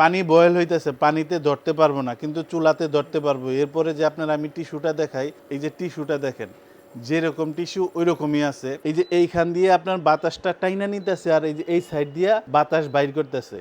পানি বয়েল হইতেছে, পানিতে ধরতে পারব না, কিন্তু চুলাতে ধরতে পারব। এরপরে যে আপনার আমি টিস্যুটা দেখাই, এই যে টিস্যুটা দেখেন, যেরকম টিস্যু ওই রকমই আছে। এই যে এইখান দিয়ে আপনার বাতাসটা টাইনা নিতেছে আর এই যে এই সাইড দিয়া বাতাস বাইর করতেছে।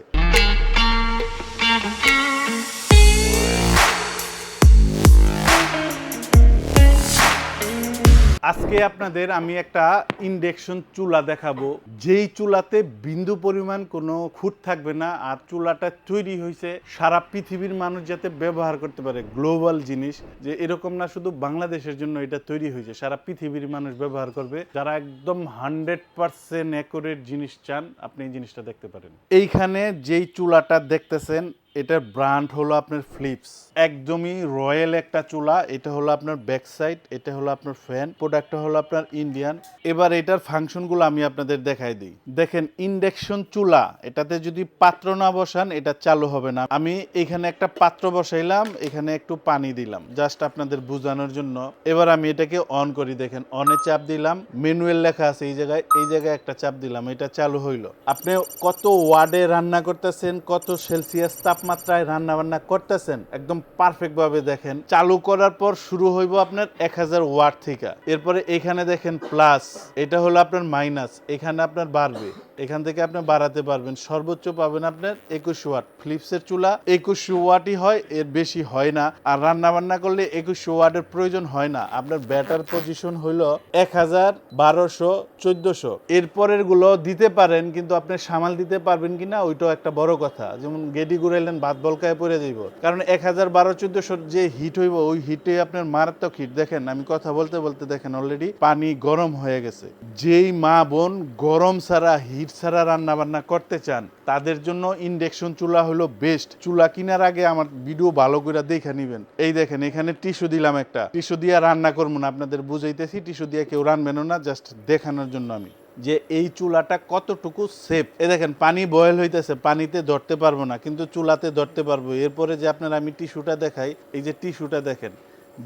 আজকে আপনাদের আমি একটা ইন্ডাকশন চুলা দেখাবো। যেই চুলাতে বিন্দু পরিমাণ কোনো খুঁত থাকবে না, আর চুলাটা তৈরি হয়েছে সারা পৃথিবীর মানুষ যাতে ব্যবহার করতে পারে গ্লোবাল জিনিস, যে এরকম না শুধু বাংলাদেশের জন্য এটা তৈরি হয়েছে সারা পৃথিবীর মানুষ ব্যবহার করবে। যারা একদম হান্ড্রেড পার্সেন্ট অ্যাকোরেট জিনিস চান, আপনি এই জিনিসটা দেখতে পারেন। এইখানে যেই চুলাটা দেখতেছেন এটার ব্র্যান্ড হলো আপনার ফ্লিপস একদমই রয়্যাল একটা চুলা, এটা হলো আপনার ব্যাক সাইড এটা হলো আপনার ফ্যান প্রোডাক্টটা হলো আপনার ইন্ডিয়ান এবার এটার ফাংশনগুলো আমি আপনাদের দেখাই দিই। দেখেন ইন্ডাকশন চুলা, এটাতে যদি পাত্র না বসান, এটা চালু হবে না। আমি এখানে একটা পাত্র বসাইলাম, এখানে একটু পানি দিলাম জাস্ট আপনাদের বোঝানোর জন্য। এবার আমি এটাকে অন করি, দেখেন অনে চাপ দিলাম। ম্যানুয়াল লেখা আছে, এই জায়গায় এই জায়গায় একটা চাপ দিলাম, এটা চালু হইল। আপনি কত ওয়ার্ডে রান্না করতেছেন, কত সেলসিয়াস তাপমাত্রায় রান্না বান্না করতেছেন, একদম পারফেক্ট ভাবে দেখেন। চালু করার পর শুরু হইব আপনার এক হাজার ওয়াট থেকে। এরপরে এখানে দেখেন প্লাস এটা হলো আপনার মাইনাস এখানে আপনার বাড়বে। এখান থেকে আপনি বাড়াতে পারবেন। সর্বোচ্চ পাবেন আপনার একুশ ওয়াট। ফিলিপসের চুলা একুশ ওয়াটই হয়, এর বেশি হয় না। আর রান্না বান্না করলে একুশ ওয়াটের প্রয়োজন হয় না। আপনার ব্যাটার পজিশন হইল এক হাজার বারোশো, চোদ্দশো। এরপরেরগুলো দিতে পারেন, কিন্তু আপনি সামাল দিতে পারবেন কিনা, ওইটাও একটা বড় কথা। যেমন গেডি গুড়াইলেন ভাত বলকায় পড়ে যাইব। কারণ এক হাজার বারো, চোদ্দশোর যে হিট হইব, ওই হিটে আপনার মারাত্মক হিট। দেখেন, আমি কথা বলতে বলতে দেখেন অলরেডি পানি গরম হয়ে গেছে। যেই মা বোন গরম ছাড়া হিট ছাড়া রান্না বান্না করতে চান, তাদের জন্য ইন্ডেকশন চুলা হলো বেস্ট চুলা কেনার আগে আমার ভিডিও ভালো করে দেখে নিবেন। এই দেখেন, এখানে টিস্যু দিলাম একটা। টিস্যু দিয়ে রান্না করব না, আপনাদের বুঝাইতেছি, টিস্যু দিয়ে কেউ রানবেনও না জাস্ট দেখানোর জন্য আমি। যে এই চুলাটা কতটুকু সেফ এ দেখেন, পানি বয়েল হইতেছে, পানিতে ধরতে পারব না, কিন্তু চুলাতে ধরতে পারব। এরপরে যে আপনার আমি টিস্যুটা দেখাই, এই যে টিস্যুটা দেখেন,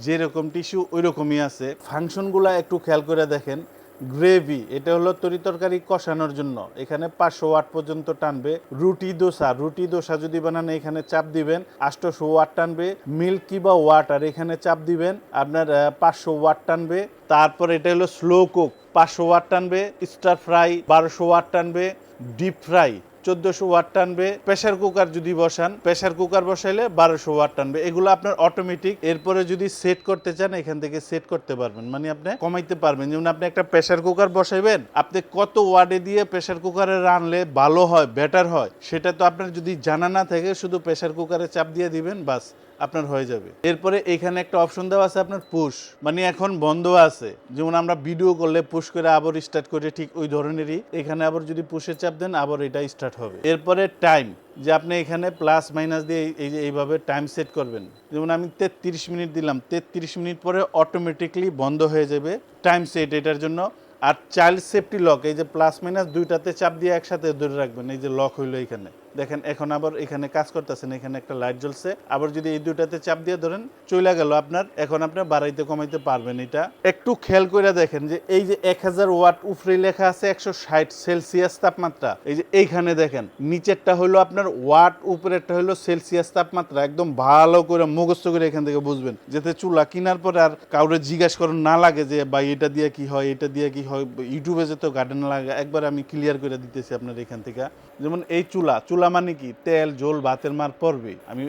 যেরকম টিস্যু ওই রকমই আছে ফাংশনগুলো একটু খেয়াল করে দেখেন গ্রেভি, এটা হলো তরি তরকারি কষানোর জন্য। এখানে পাঁচশো ওয়াট পর্যন্ত টানবে। রুটি দোসা রুটি দোসা যদি বানান, এখানে চাপ দিবেন। আটশোশো ওয়াট টানবে, মিল্কি বা ওয়াটার, এখানে চাপ দিবেন। আপনার পাঁচশো ওয়াট টানবে। তারপর এটা হলো স্লো কুক, পাঁচশো ওয়াট টানবে। স্টার ফ্রাই, বারোশো ওয়াট টানবে। ডিপ ফ্রাই চোদ্দশো ওয়াট টানবে প্রেশার কুকার যদি বসান প্রেশার কুকার বসাইলে বারোশো ওয়াট টানবে। এগুলো আপনার অটোমেটিক এরপরে যদি সেট করতে চান, এখান থেকে সেট করতে পারবেন। মানে আপনি কমাইতে পারবেন। যেমন আপনি একটা প্রেশার কুকার বসাইবেন, আপনি কত ওয়ার্ডে দিয়ে প্রেশার কুকারে রানলে ভালো হয় বেটার হয়, সেটা তো আপনার যদি জানা না থাকে, শুধু প্রেশার কুকারে চাপ দিয়ে দিবেন, বাস। আপনার হয়ে যাবে। এরপরে এখানে একটা অপশন দেওয়া আছে আপনার পুশ মানে এখন বন্ধ আছে। যেমন আমরা ভিডিও করলে পুশ করে আবার স্টার্ট করে, ঠিক ওই ধরনেরই। এখানে আবার যদি পুশে চাপ দেন, আবার এটা স্টার্ট হবে। এরপরে টাইম যে আপনি এখানে প্লাস মাইনাস দিয়ে এই- যে এইভাবে টাইম সেট করবেন। যেমন আমি তেত্রিশ মিনিট দিলাম। তেত্রিশ মিনিট পরে অটোমেটিকলি বন্ধ হয়ে যাবে টাইম সেট এটার জন্য। আর চাইল্ড সেফটি লক এই যে প্লাস মাইনাস দুইটাতে চাপ দিয়ে একসাথে ধরে রাখবেন, এই যে লক হইল এখানে। দেখেন, এখন আবার এখানে কাজ করতেছেন, এখানে একটা লাইট জ্বলছে। আবার যদি এই দুইটাতে চাপ দিয়ে ধরেন চলে গেল আপনার, এখন আপনি বাড়াইতে কমাইতে পারবেন এটা। একটু খেয়াল করে দেখেন যে এই যে এক হাজার ওয়াট উফরে লেখা আছে একশো ষাট সেলসিয়াস তাপমাত্রা। এই যে এইখানে দেখেন, নিচেরটা হলো আপনার ওয়াট, উপরেরটা হলো সেলসিয়াস তাপমাত্রা। একদম ভালো করে, মুখস্থ করে এখান থেকে বুঝবেন, যাতে চুলা কেনার পরে আর কাউরে জিজ্ঞাসা করার না লাগে যে বা এটা দিয়ে কি হয়, এটা দিয়ে কি হয়? ইউটিউবে যেতে গার্ডেন লাগে, একবার আমি ক্লিয়ার করে দিতেছি আপনার এখান থেকে। যেমন এই চুলা চুলা মানে কি? তেল জল ভাতের মার পড়বে আমি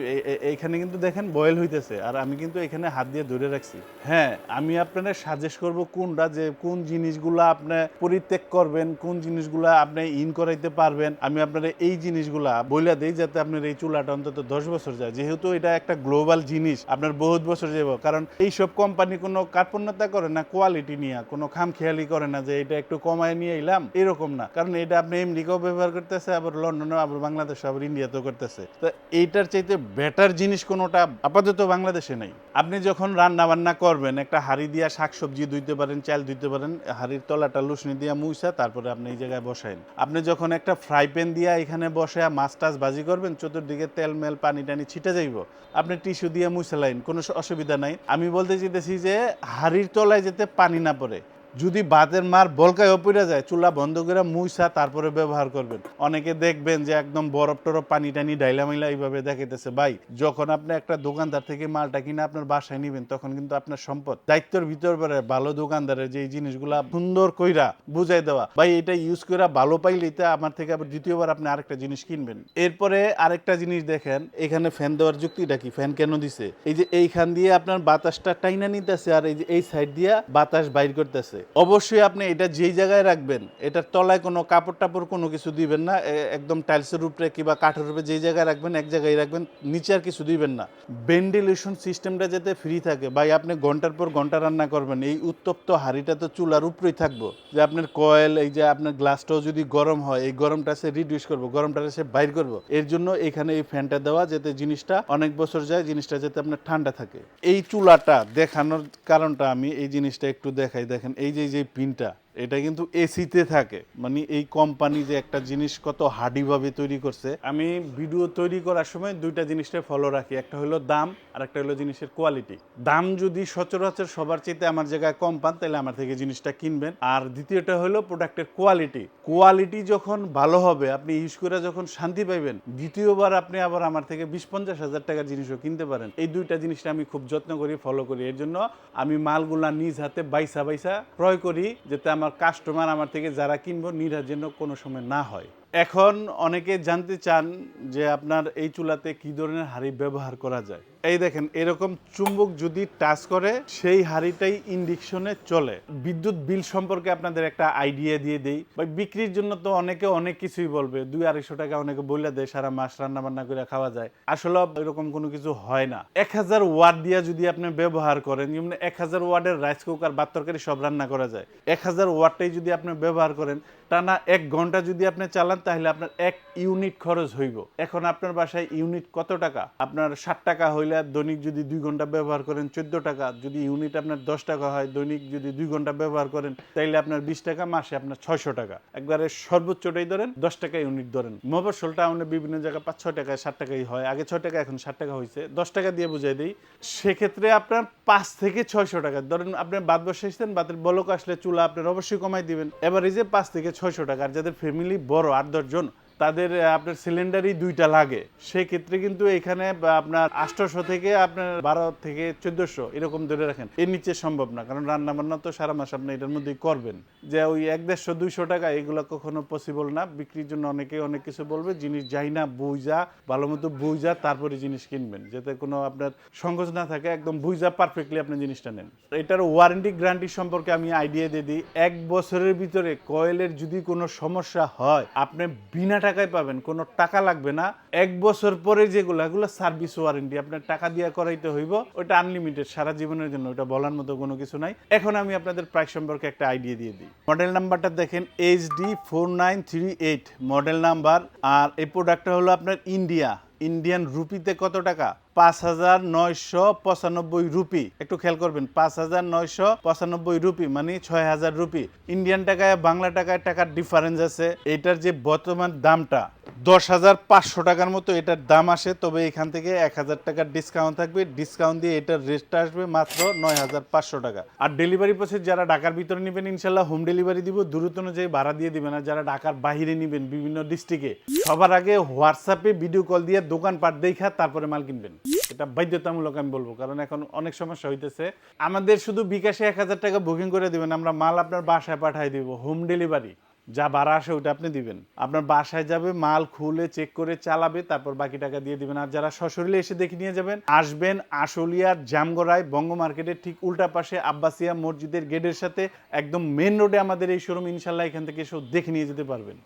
এইখানে কিন্তু দেখেন বয়েল হইতেছে, আর আমি কিন্তু এখানে হাত দিয়ে ধরে রাখছি। হ্যাঁ আমি আপনাদের সাজেস্ট করব কোনটা, যে কোন জিনিসগুলো আপনি পরিত্যাগ করবেন, কোন জিনিসগুলো আপনি ইন করাইতে পারবেন। আমি আপনারা এই জিনিসগুলা বইলা দিই, যাতে আপনার এই চুলাটা অন্তত দশ বছর যায়। যেহেতু এটা একটা গ্লোবাল জিনিস, আপনার বহুত বছর যাব কারণ এইসব কোম্পানি কোনো কার্পণ্যতা করে না কোয়ালিটি নিয়ে, কোনো খাম খেয়ালি করে না যে এটা একটু কমায় নিয়ে এলাম, এরকম না। কারণ এটা আপনি আমেরিকাও ব্যবহার করতেছে, আবার লন্ডনেও, আবার বাংলাদেশ আবার ইন্ডিয়াতেও করতেছে। তো এইটার চাইতে বেটার জিনিস কোনোটা আপাতত বাংলাদেশে নেই। আপনি যখন রান্না বান্না করবেন, একটা হাড়ি দিয়া শাকসবজি ধুইতে পারেন, চাল ধুইতে পারেন, হাড়ির তলাটা লুসনি দিয়া মুইসা, তারপরে আপনি এই জায়গায় বসাইন আপনি যখন একটা ফ্রাই প্যান দিয়া এখানে বসে মাছ টাছ ভাজি করবেন, চতুর্দিকে তেল মেল, পানি টানি ছিটে যাইব। আপনি টিস্যু দিয়ে মুছে লাইন, কোনো অসুবিধা নাই। আমি বলতে চাইতেছি যে, হাড়ির তলায় যেতে পানি না পড়ে যদি বাতের মার বলকায় পড়ে যায়, চুলা বন্ধ করে মুইসা তারপরে ব্যবহার করবেন। অনেকে দেখবেন যে একদম বরফ টরফ পানি টানি ডাইলা মাইলা এইভাবে দেখাইতেছে। ভাই, যখন আপনি একটা দোকানদার থেকে মালটা কিনে আপনার বাসায় নিবেন, তখন কিন্তু আপনার সম্পদ। দায়িত্বের ভিতর পরে ভালো দোকানদারের যে জিনিসগুলা সুন্দর কইরা বুঝাই দেওয়া। ভাই, এটা ইউজ কইরা ভালো পাইলেই তো আমার থেকে আবার দ্বিতীয়বার আপনি আরেকটা জিনিস কিনবেন। এরপরে আরেকটা জিনিস দেখেন, এখানে ফ্যান দেওয়ার যুক্তিটা কি? ফ্যান কেন দিছে? এই যে এইখান দিয়ে আপনার বাতাসটা টাইনা নিতেছে আর এই যে এই সাইড দিয়ে বাতাস বাইর করতেছে। অবশ্যই আপনি এটা যেই জায়গায় রাখবেন, এটার তলায় কোনো কাপড় টাপড় কোনো কিছু দিবেন না একদম টাইলসের উপরে কিংবা কাঠের উপরে যেই জায়গায় রাখবেন, এক জায়গায় রাখবেন, নিচে আর কিছু দিবেন না। ভেন্টিলেশন সিস্টেমটা যাতে ফ্রি থাকে, ভাই আপনি ঘণ্টার পর ঘণ্টা রান্না করবেন, এই উত্তপ্ত হাঁড়িটা তো চুলার উপরেই থাকব। যে আপনার কয়েল এই যে আপনার গ্লাসটাও যদি গরম হয়, এই গরমটা সে রিডিউস করব, গরমটা সে বাইর করব। এর জন্য এখানে এই ফ্যানটা দেওয়া, যাতে জিনিসটা অনেক বছর যায়, জিনিসটা যাতে আপনার ঠান্ডা থাকে। এই চুলাটা দেখানোর কারণটা আমি এই জিনিসটা একটু দেখাই, দেখেন, এই এই যে যে পিনটা এটা কিন্তু এসিতে থাকে। মানে এই কোম্পানি যে একটা জিনিস কত হার্ডিভাবে তৈরি করছে। আমি ভিডিও তৈরি করার সময় দুইটা জিনিসটা ফলো রাখি। একটা হলো দাম আর একটা হলো জিনিসের কোয়ালিটি দাম যদি সচরাচর সবার চাইতে আমার জায়গায় কম পান, তাহলে আমার থেকে জিনিসটা কিনবেন। আর দ্বিতীয়টা হলো প্রোডাক্টের কোয়ালিটি কোয়ালিটি যখন ভালো হবে, আপনি ইউজ করে যখন শান্তি পাইবেন, দ্বিতীয়বার আপনি আবার আমার থেকে বিশ পঞ্চাশ হাজার টাকার জিনিসও কিনতে পারেন। এই দুইটা জিনিসটা আমি খুব যত্ন করি ফলো করি। এর জন্য আমি মালগুলা নিজ হাতে বাইসা বাইসা ক্রয় করি, যাতে আমার কাস্টমার আমার থেকে যারা কিনবো নিরা জন্য কোনো সময় না হয়। এখন অনেকে জানতে চান যে আপনার এই চুলাতে কি ধরনের হাঁড়ি ব্যবহার করা যায়। এই দেখেন, এরকম চুম্বক যদি টাচ করে, সেই হাঁড়িটাই ইন্ডিকশনে চলে। বিদ্যুৎ বিল সম্পর্কে আপনাদের একটা আইডিয়া দিয়ে দেই। বা বিক্রির জন্য তো অনেকে অনেক কিছুই বলবে। দুই আড়াইশো টাকা অনেকে বইলা দেয়, সারা মাস রান্না বান্না করে খাওয়া যায়। আসলে এরকম কোনো কিছু হয় না। এক হাজার ওয়াট দিয়া যদি আপনি ব্যবহার করেন, যেমন এক হাজার ওয়াটের রাইস কুকার বা তরকারি সব রান্না করা যায়। এক হাজার ওয়াটটাই যদি আপনি ব্যবহার করেন, টানা এক ঘণ্টা যদি আপনি চালান, তাহলে আপনার এক ইউনিট খরচ হইব। এখন আপনার বাসায় ইউনিট কত টাকা? আপনার ষাট টাকা হইলে দৈনিক যদি দুই ঘণ্টা ব্যবহার করেন চোদ্দ টাকা, যদি ইউনিট আপনার দশ টাকা হয়, দৈনিক যদি দুই ঘণ্টা ব্যবহার করেন, তাইলে আপনার বিশ টাকা, মাসে আপনার ছয়শো টাকা। একবারে সর্বোচ্চটাই ধরেন, দশ টাকা ইউনিট ধরেন। মফসলটা আমাদের বিভিন্ন জায়গায় পাঁচ, ছয় টাকায় ষাট টাকাই হয়। আগে ছয় টাকা, এখন ষাট টাকা হয়েছে দশ টাকা দিয়ে বুঝাই দিই, সেক্ষেত্রে আপনার পাঁচ থেকে ছয়শো টাকা। ধরেন আপনি বাদ বসাইছেন বাতের বলক আসলে চুলা আপনার অবশ্যই কমাই দিবেন। এবার এই যে পাঁচ থেকে ছয়শো টাকা। আর যাদের ফ্যামিলি বড়, আট দশজন তাদের আপনার সিলিন্ডারই দুইটা লাগে। সেক্ষেত্রে কিন্তু এখানে আপনার আটশোশো থেকে আপনার বারো থেকে চোদ্দশো এরকম ধরে রাখেন। এর নিচে সম্ভব না, কারণ রান্না বান্না তো সারা মাস আপনি এটার মধ্যেই করবেন। যে ওই এক দেড়শো, দুইশো টাকা, এগুলো কখনো পসিবল না। বিক্রির জন্য অনেকে অনেক কিছু বলবে, জিনিস যাই না বুঝা ভালো মতো বুঝা তারপরে জিনিস কিনবেন। যাতে কোনো আপনার সংকোচ না থাকে, একদম বুঝা পারফেক্টলি আপনি জিনিসটা নেন। এটার ওয়ারেন্টি গ্যারান্টি সম্পর্কে আমি আইডিয়া দিয়ে দিই। এক বছরের ভিতরে কয়েলের যদি কোনো সমস্যা হয়, আপনি বিনা টাকায় পাবেন, কোনো টাকা লাগবে না। এক বছর পরে যেগুলো, এগুলো সার্ভিস ওয়ারেন্টি আপনার টাকা দিয়ে করাইতে হইব ওটা আনলিমিটেড সারা জীবনের জন্য ওটা বলার মতো কোনো কিছু নাই। এখন আমি আপনাদের প্রাইস সম্পর্কে একটা আইডিয়া দিয়ে দিই। মডেল নাম্বারটা দেখেন H D four nine three eight model number আর এই প্রোডাক্টটা হলো আপনার ইন্ডিয়া ইন্ডিয়ান রুপিতে কত টাকা? পাঁচ হাজার নয়শো পঁচানব্বই রুপি। একটু খেয়াল করবেন, পাঁচ হাজার নয়শো পঁচানব্বই রুপি মানে ছয় হাজার রুপি। ইন্ডিয়ান টাকায়, বাংলা টাকায় টাকার ডিফারেন্স আছে। এটার যে বর্তমান দামটা দশ হাজার পাঁচশো টাকার মতো এটার দাম আসে, তবে এখান থেকে এক হাজার টাকার ডিসকাউন্ট থাকবে। ডিসকাউন্ট দিয়ে এটার রেটটা আসবে মাত্র নয় হাজার পাঁচশো টাকা। আর ডেলিভারি প্রসেস যারা ঢাকার ভিতরে নেবেন, ইনশাল্লাহ হোম ডেলিভারি দিব দূরত্ব অনুযায়ী ভাড়া দিয়ে দিবেন। আর যারা ঢাকার বাহিরে নেবেন, বিভিন্ন ডিস্ট্রিক্টে সবার আগে হোয়াটসঅ্যাপে ভিডিও কল দিয়ে দোকান দোকানপাট দেখা, তারপরে মাল কিনবেন। এটা বাধ্যতামূলক আমি বলব, কারণ এখন অনেক সমস্যা হইতেছে। আমাদের শুধু বিকাশে এক হাজার টাকা বুকিং করে দিবেন, আমরা মাল আপনার বাসায় পাঠাই দিব হোম ডেলিভারি যা ভাড়া আসে ওটা আপনি দিবেন। আপনার বাসায় যাবে, মাল খুলে চেক করে চালাবে, তারপর বাকি টাকা দিয়ে দিবেন। আর যারা সশরীরে এসে দেখে নিয়ে যাবেন, আসবেন আশুলিয়ার জামগড়ায় বঙ্গ মার্কেটের ঠিক উল্টা পাশে আব্বাসিয়া মসজিদের গেটের সাথে। একদম মেন রোডে আমাদের এই শোরুম ইনশাল্লাহ এখান থেকে এসেও দেখে নিয়ে যেতে পারবেন।